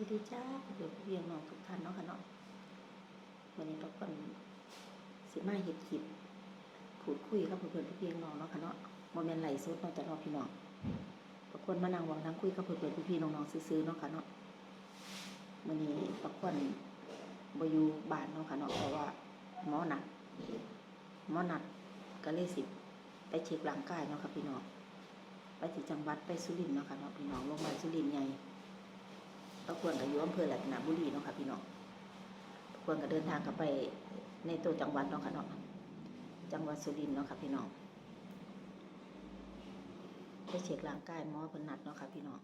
วัสดีจ้าเดี๋ยวเพียงน้องทุกท่านเนาะค่ะเนาะวันนี้เราคนสิมาเฮ็ดคลิปพูดคุยกับเพื่อนๆพี่น้องเนาะค่ะเนาะโมเมนต์ไหลฟ์สดเนาะแต่เราพี่น้องบางคนมานั่งวางนั่งคุยกับเพื่อนๆพี่ๆน้องๆซื่อๆเนาะค่ะเนาะวันนี้บางคนบอยู่บ้านเนาะค่ะเนาะเพราะว่าหมอหนัดหมอหนัดก็เลยสิไปเช็คร่างกายเนาะค่ะพี่น้องไปที่จังหวัดไปสุรินทร์เนาะค่ะเนาะพี่น้องโรงพยาบาลสุรินทร์ใหญ่ ประควรกับอยู่อำเภอรัตนบุรีเนาะค่ะพี่น้องประควรก็เดินทางเข้าไปในตัวจังหวัดเนาะค่ะเนาะจังหวัดสุรินทร์เนาะค่ะพี่น้องไปเช็คร่างกายหมอเพิ่นนัดเนาะค่ะพี่น้อง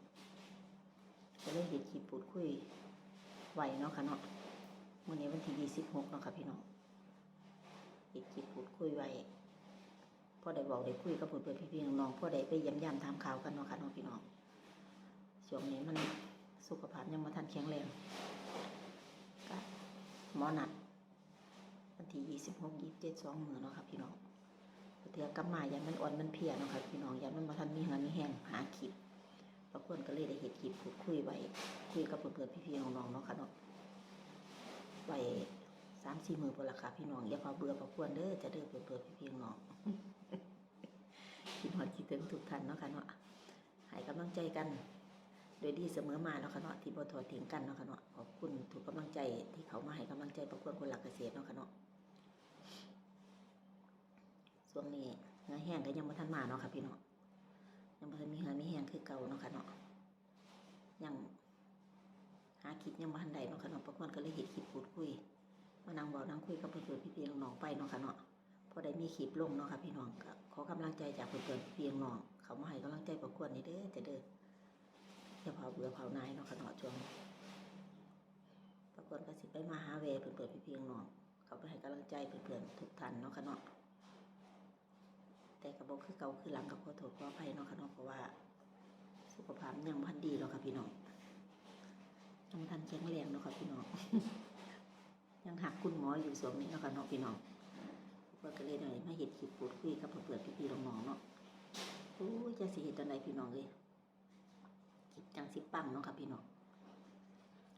ก็เลยเห็นคลิปพูดคุยไหวเนาะค่ะเนาะมื้อนี้วันที่26เนาะค่ะพี่น้องเห็นคลิปพูดคุยไว้พอได้บอกได้คุยกับเพื่อนๆพี่ๆน้องๆพอได้ไปเยี่ยมยามถามข่าวกันเนาะค่ะเนาะพี่น้องช่วงนี้มัน สุขภาพยังมาทันแข็งแรงก็หมอนัดวันที่ยี่สิบหกยี่สิบเจ็ดสองมือเนาะค่ะพี่น้องเถือกำมายันมันอ่อนมันเพียเนาะค่ะพี่น้องยันมันมาทันมีหามีแห้งหาคลิปบางคนก็เลยได้เห็ดคลิปพูดคุยไว้คุยกับเพื่อนๆพี่ๆน้องๆเนาะค่ะเนาะไว้สามสี่มือพอละค่ะพี่น้องอย่าพาเบื่อพาควรเด้อจะเด้อเพื่อนๆพี่ๆน้องๆคิดหอดคิดถึงทุกท่านเนาะค่ะเนาะให้กำลังใจกัน ดยดีเสมอมาเนาะค่ะเนาะที่บ่ทอดทิ้งกันเนาะค่ะเนาะขอบคุณทุกกำลังใจที่เขามาให้กำลังใจประกวดคนหลักเกษตรเนาะค่ะเนาะช่วงนี้งานแห้งก็ยังบ่ทันมาเนาะค่ะพี่เนาะยังบ่ทันมีเงานมีแห้งคือเก่าเนาะค่ะเนาะยังหาคิดยังบ่ทันใดเนาะค่ะเนาะประกวดก็เลยเฮ็ดคลิปพูดคุยมานั่งเว้านั่งคุยกับเพื่อนพี่ๆน้องๆไปเนาะค่ะเนาะพอได้มีคลิปลงเนาะค่ะพี่น้องขอกำลังใจจากเพื่อนๆพี่ๆน้องเขามาให้กำลังใจประกวดนี่เด้อจะเด้อ ยาเผาเบื่อเผานายเนาะค่ะเนาะช่วงปรากฏก็สิไปมาหาเวเพื่อนเพื่อนพี่เพียงน้องเขาไปให้กำลังใจเพื่อนเพื่นทุกท่านเนาะค่ะเนาะแต่กระบอกคือเก่าคือหลังกับขอโทษขออภัยเนาะค่ะเนาะเพราะว่า สุขภาพยังพันดีเนาะค่ะพี่น้องยังทันแข็งแรงเนาะค่ะพี่น้องยังหักคุณหมออยู่ส่วนนี้เนาะค่ะเนาะพี่น้องเพื่อนก็เลยหน่อยมาเห็นคลิปพูดคุยกับเพื่อนเพื่อนพี่ๆน้องๆเนาะโอ้ยจะสิเห็นตอนไหนพี่น้องเลย สิปังเนาะค่ะพี่น้อง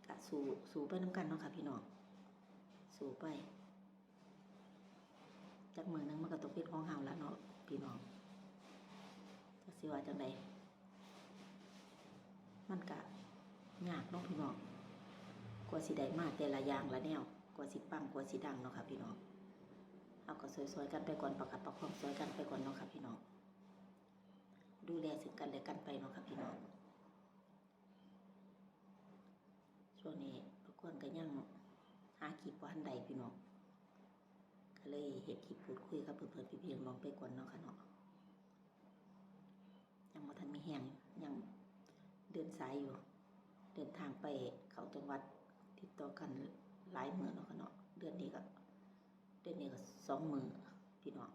กะสู้สู้ไปน้ำกันเนาะค่ะพี่น้องสู้ไปจากมือหนึงมันก็ตกเป็นของเฮาแล้วเนาะพี่น้องจักสิว่าจังใดมันกะยากเนาะพี่น้องกว่าสิได้มาแต่ละอย่างละแนวกว่าสิปังกว่าสิดังเนาะค่ะพี่น้องเอาก็สวยๆกันไปก่อนประคับประคองสวยกันไปก่อนเนาะค่ะพี่น้องดูแลซึ่งกันและกันไปเนาะค่ะพี่น้อง ช่วงนี้ทุกคนก็ยังหาคลิปวันใดพี่น้องก็เลยเห็นคลิปพูดคุยกับเพื่อนๆพี่ๆน้องไปก่อนเนาะค่ะเนาะยังมาทันมีแหงยังเดินสายอยู่ เดินทางไปเขาจังหวัดติดต่อกันหลายมือเนาะค่ะเนาะเดือนนี้ก็เดือนนี้ก็สองมือพี่น้อง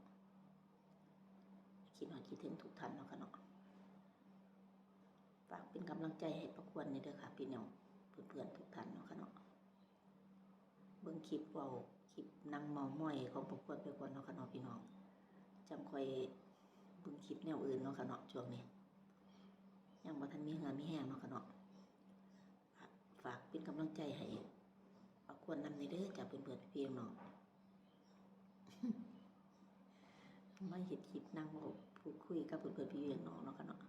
คิดหน่อยคิดถึงทุกท่านเนาะค่ะเนาะฝากเป็นกำลังใจให้ประกวดนี่เด้อค่ะพี่น้อง เพื่อนๆทุกท่านเนาะค่ะเนาะเบิ่งคลิปเว้าคลิปนางเมาม้อยของประกวดไปก่อนเนาะค่ะเนาะพี่น้องจังคอยเบิ่งคลิปแนวอื่นเนาะค่ะเนาะช่วงนี้ยังบ่ทันมีเหือมีแห้งเนาะค่ะเนาะฝากเป็นกำลังใจให้ประกวดนำในเด้อจากเพื่อนๆพี่ๆน้องมาเห็นคลิปนั่งเว้าพูดคุยกับเพื่อนๆพี่ๆน้องเนาะค่ะเนาะ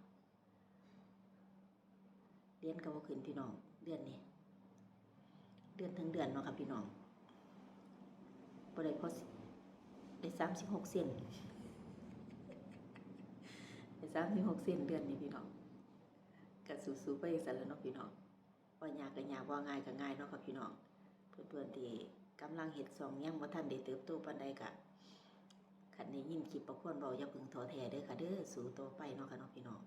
เดือนก็บ่ขึ้นพี่น้อง เดือนนี้ เดือนทั้งเดือนเนาะค่ะพี่น้องบ่ได้พอได้สามสิบหกเซนได้สามสิบหกเซนเดือนนี้พี่น้องก็สู้ๆไปสันแล้วเนาะพี่น้องว่ายากก็ยากว่าง่ายก็ง่ายเนาะค่ะพี่น้องเพื่อนๆที่กำลังเฮ็ดซองยังบ่ทันได้เติบโตปานใดก็คันได้ยินคลิปประควรเว้าอย่าพิ่งท้อแท้เด้อค่ะเด้อสู้ต่อไปเนาะค่ะเนาะพี่น้อง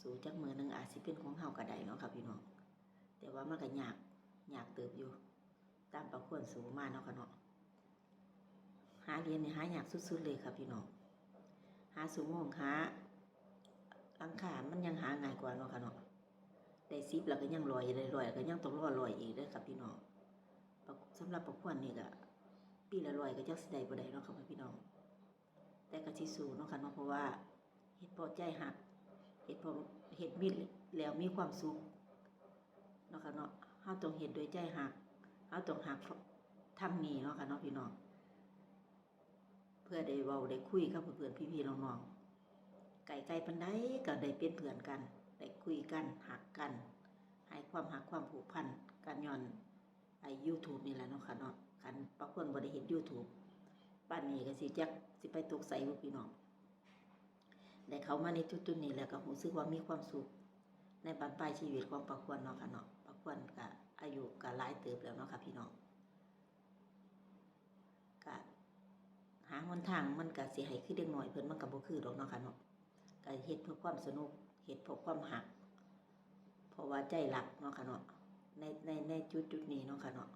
สู่จักมือหนึ่งอาจสิเป็นของเฮาก็ได้เนาะค่ะพี่น้อง ว่ามันก็ยากยากเติบอยู่ ตามประควรสูงมาเนาะค่ะเนาะหาเรียนเนี่ยหายากสุดๆเลยค่ะพี่น้องหาสูงงหาลังคามันยังหาง่ายกว่าเนาะค่ะเนาะได้ซิปแล้วก็ยังลอยได้ลอยก็ยังต้องรอลอยอีกด้อค่ะพี่น้องสำหรับประควรนี่ก็ปีละลอยก็จักสิได้บ่ได้เนาะค่ะพี่น้องแต่ก็สิสู้เนาะค่ะเนาะเพราะว่าเฮ็ดพอใจหักเห็ดพอเห็ดมิดแล้วมีความสุข เนาะค่ะเนาะาต้องเฮ็ดด้วยใจหักเฮาต้องหักทำนี่เนาะค่ะเนาะพี่น้องเพื่อได้เว้าได้คุยกับเพื่อนพี่ๆน้องๆไก่ไก่ปันไดก็ได้เป็นเพื่อนกันได้คุยกันหักกัน ให้ความหักความผูกพันกันย้อนไอ้ YouTube นี่แหละเนาะค่ะเนาะคันบางคนบ่ได้เห็น YouTube ป่านนี้ก็สิจักสิไปตกใส่พี่น้องได้เขามาในจุดๆนี้แล้วก็รู้สึกว่ามีความสุขในบรรปลายชีวิตของประควรเนาะค่ะเนาะ ควรก็อายุก็หลายเติบแล้วเนาะค่ะพี่น้องก็หาหนทางมันก็สิให้คือเด็กน้อยเพิ่นมันก็บ่คือดอกเนาะค่ะเนาะก็เฮ็ดเพื่อความสนุกเฮ็ดเพื่อความหัก เพราะว่าใจรักเนาะค่ะเนาะในในในจุดจุดนี้เนาะค่ะเนาะ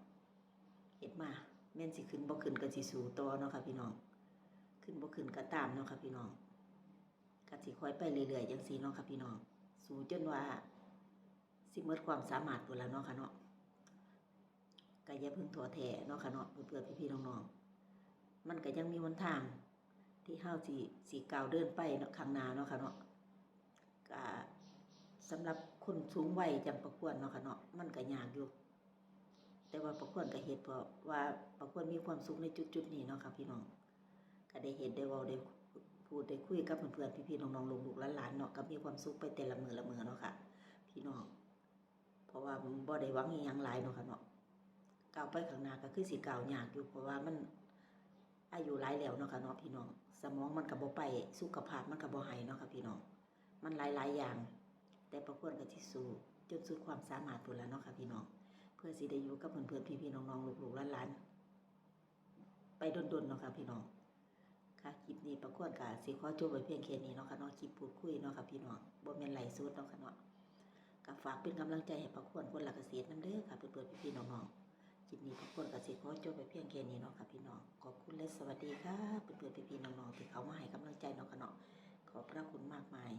เฮ็ดมาแม่นสิขึ้นบ่ขึ้นก็สิสู้ต่อเนาะค่ะพี่น้อง ขึ้นบ่ขึ้นก็ตามเนาะค่ะพี่น้องก็สิค่อยไปเรื่อยๆจังซี่เนาะค่ะพี่น้อง สู้จนว่า สิหมดความสามารถพุ่นแล้วเนาะค่ะเนาะก็อย่าพิ่งทอแท้เนาะค่ะเนาะเพื่อนๆพี่ๆน้องๆมันก็ยังมีหนทาง ที่เฮาสิสิก้าวเดินไปเนาะข้างหน้าเนาะค่ะเนาะก็สำหรับคนสูงวัยจำประควรเนาะค่ะเนาะมันก็ยากอยู่แต่ว่าประควรก็เฮ็ดเพราะว่าประควรมีความสุขในจุดๆนี้เนาะค่ะพี่น้องก็ได้เฮ็ดได้ว้าได้พูดได้คุยกับเพื่อนๆพี่ๆน้องๆลูกๆหลานๆเนาะก็มีความสุขไปแต่ละมือละมือเนาะค่ะ พี่น้อง เพราะว่าบ่ได้หวังอีหยังหลายเนาะค่ะเนาะก้าวไปข้างหน้าก็คือสิก้าวยากอยู่เพราะว่ามันอายุหลายแล้วเนาะค่ะเนาะพี่น้อง สมองมันก็บ่ไปสุขภาพมันก็บ่ให้เนาะค่ะพี่น้อง มันหลายๆอย่าง แต่ประควรก็สิสู้จนสุดความสามารถพุ่นแล้วเนาะค่ะพี่น้อง เพื่อสิได้อยู่กับเพื่อนๆพี่ๆน้องๆลูกๆหลานๆไปดนๆเนาะค่ะพี่น้องค่ะคลิปนี้ประควรก็สิขอจบไว้เพียงแค่นี้เนาะค่ะเนาะคลิปพูดคุยเนาะค่ะพี่น้องบ่แม่นไหลฟ์สดเนาะค่ะเนาะ ก็ฝากเป็นกำลังใจให้ประควรคนหลักเกษตรน้ำเด้อค่ะเพื่อนๆพี่ๆน้องๆคลิปนี้ประควรกสิขอจบไปเพียงแค่นี้เนาะค่ะพี่น้องขอบคุณและสวัสดีค่ะเพื่อนๆพี่ๆน้องๆที่เขามาให้กำลังใจเนาะค่ะเนาะขอบพระคุณมากมาย